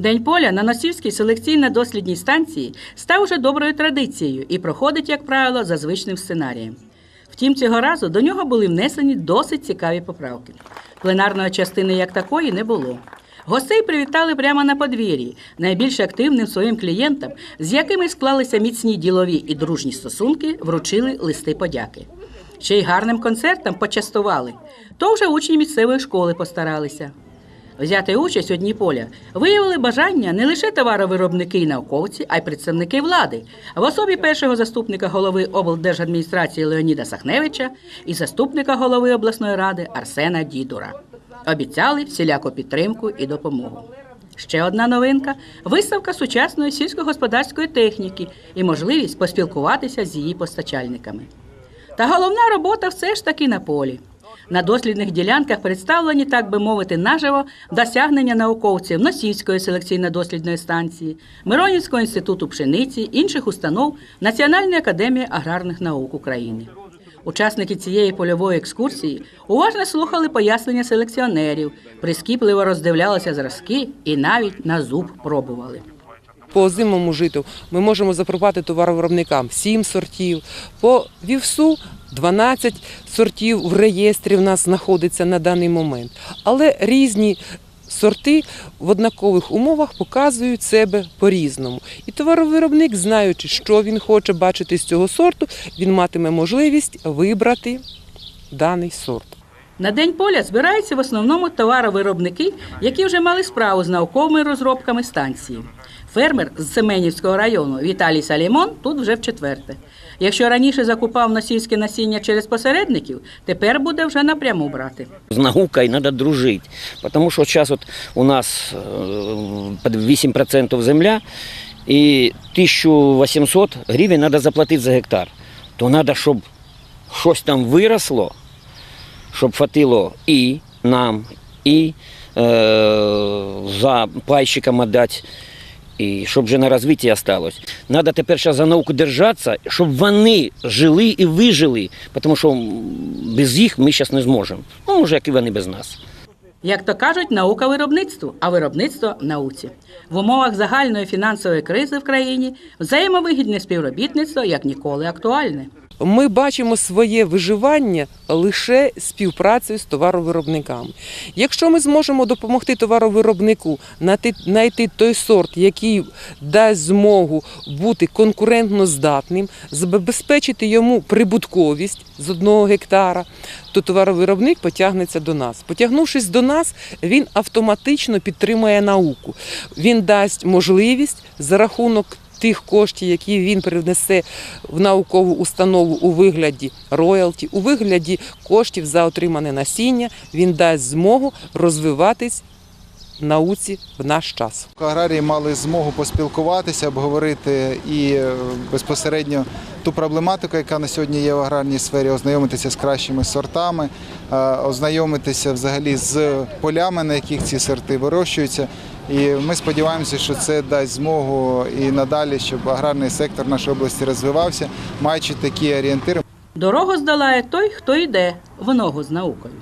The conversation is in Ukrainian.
День поля на Носівській селекційно-дослідній станції став уже доброю традицією і проходить, як правило, за звичним сценарієм. Втім, цього разу до нього були внесені досить цікаві поправки. Пленарної частини як такої не було. Гостей привітали прямо на подвір'ї, найбільш активним своїм клієнтам, з якими склалися міцні ділові і дружні стосунки, вручили листи подяки. Ще й гарним концертом почастували. То вже учні місцевої школи постаралися. Взяти участь у Дні поля виявили бажання не лише товаровиробники і науковці, а й представники влади, в особі першого заступника голови облдержадміністрації Леоніда Сахневича і заступника голови обласної ради Арсена Дідура. Обіцяли всіляку підтримку і допомогу. Ще одна новинка виставка сучасної сільськогосподарської техніки і можливість поспілкуватися з її постачальниками. Та головна робота все ж таки на полі. На дослідних ділянках представлені, так би мовити, наживо досягнення науковців Носівської селекційно-дослідної станції, Миронівського інституту пшениці, інших установ Національної академії аграрних наук України. Учасники цієї польової екскурсії уважно слухали пояснення селекціонерів, прискіпливо роздивлялися зразки і навіть на зуб пробували. По озимому житу ми можемо запропати товаровиробникам 7 сортів. По вівсу 12 сортів в реєстрі в нас знаходиться на даний момент. Але різні сорти в однакових умовах показують себе по-різному. І товаровиробник, знаючи, що він хоче бачити з цього сорту, він матиме можливість вибрати даний сорт. На день поля збираються в основному товаровиробники, які вже мали справу з науковими розробками станції. Фермер з Семенівського району Віталій Салімон тут вже в четверте. Якщо раніше закупав носільське насіння через посередників, тепер буде вже напряму брати. С наукой надо дружить, потому что сейчас вот у нас э, под 8% земля, и 1800 гривень надо заплатити за гектар. То надо, щоб щось там виросло, щоб хватило і нам, і е, за пайщикам віддати, і щоб вже на розвитті осталось. Треба тепер зараз за науку держатися, щоб вони жили і вижили, тому що без їх ми зараз не зможемо. Ну, може, як і вони без нас. Як то кажуть, наука виробництву, а виробництво науці. В умовах загальної фінансової кризи в країні взаємовигідне співробітництво як ніколи актуальне. Ми бачимо своє виживання лише співпрацею з товаровиробниками. Якщо ми зможемо допомогти товаровиробнику знайти- той сорт, який дасть змогу бути конкурентно здатним, забезпечити йому прибутковість з одного гектара, то товаровиробник потягнеться до нас. Потягнувшись до нас, він автоматично підтримує науку. Він дасть можливість за рахунок тих коштів, які він привнесе в наукову установу у вигляді роялті, у вигляді коштів за отримане насіння, він дасть змогу розвиватись науці в наш час. Аграрії мали змогу поспілкуватися, обговорити і е, безпосередньо ту проблематику, яка на сьогодні є в аграрній сфері, ознайомитися з кращими сортами, е, ознайомитися взагалі з полями, на яких ці сорти вирощуються. І ми сподіваємося, що це дасть змогу і надалі, щоб аграрний сектор нашої області розвивався, маючи такі орієнтири. Дорогу здолає той, хто йде в ногу з наукою.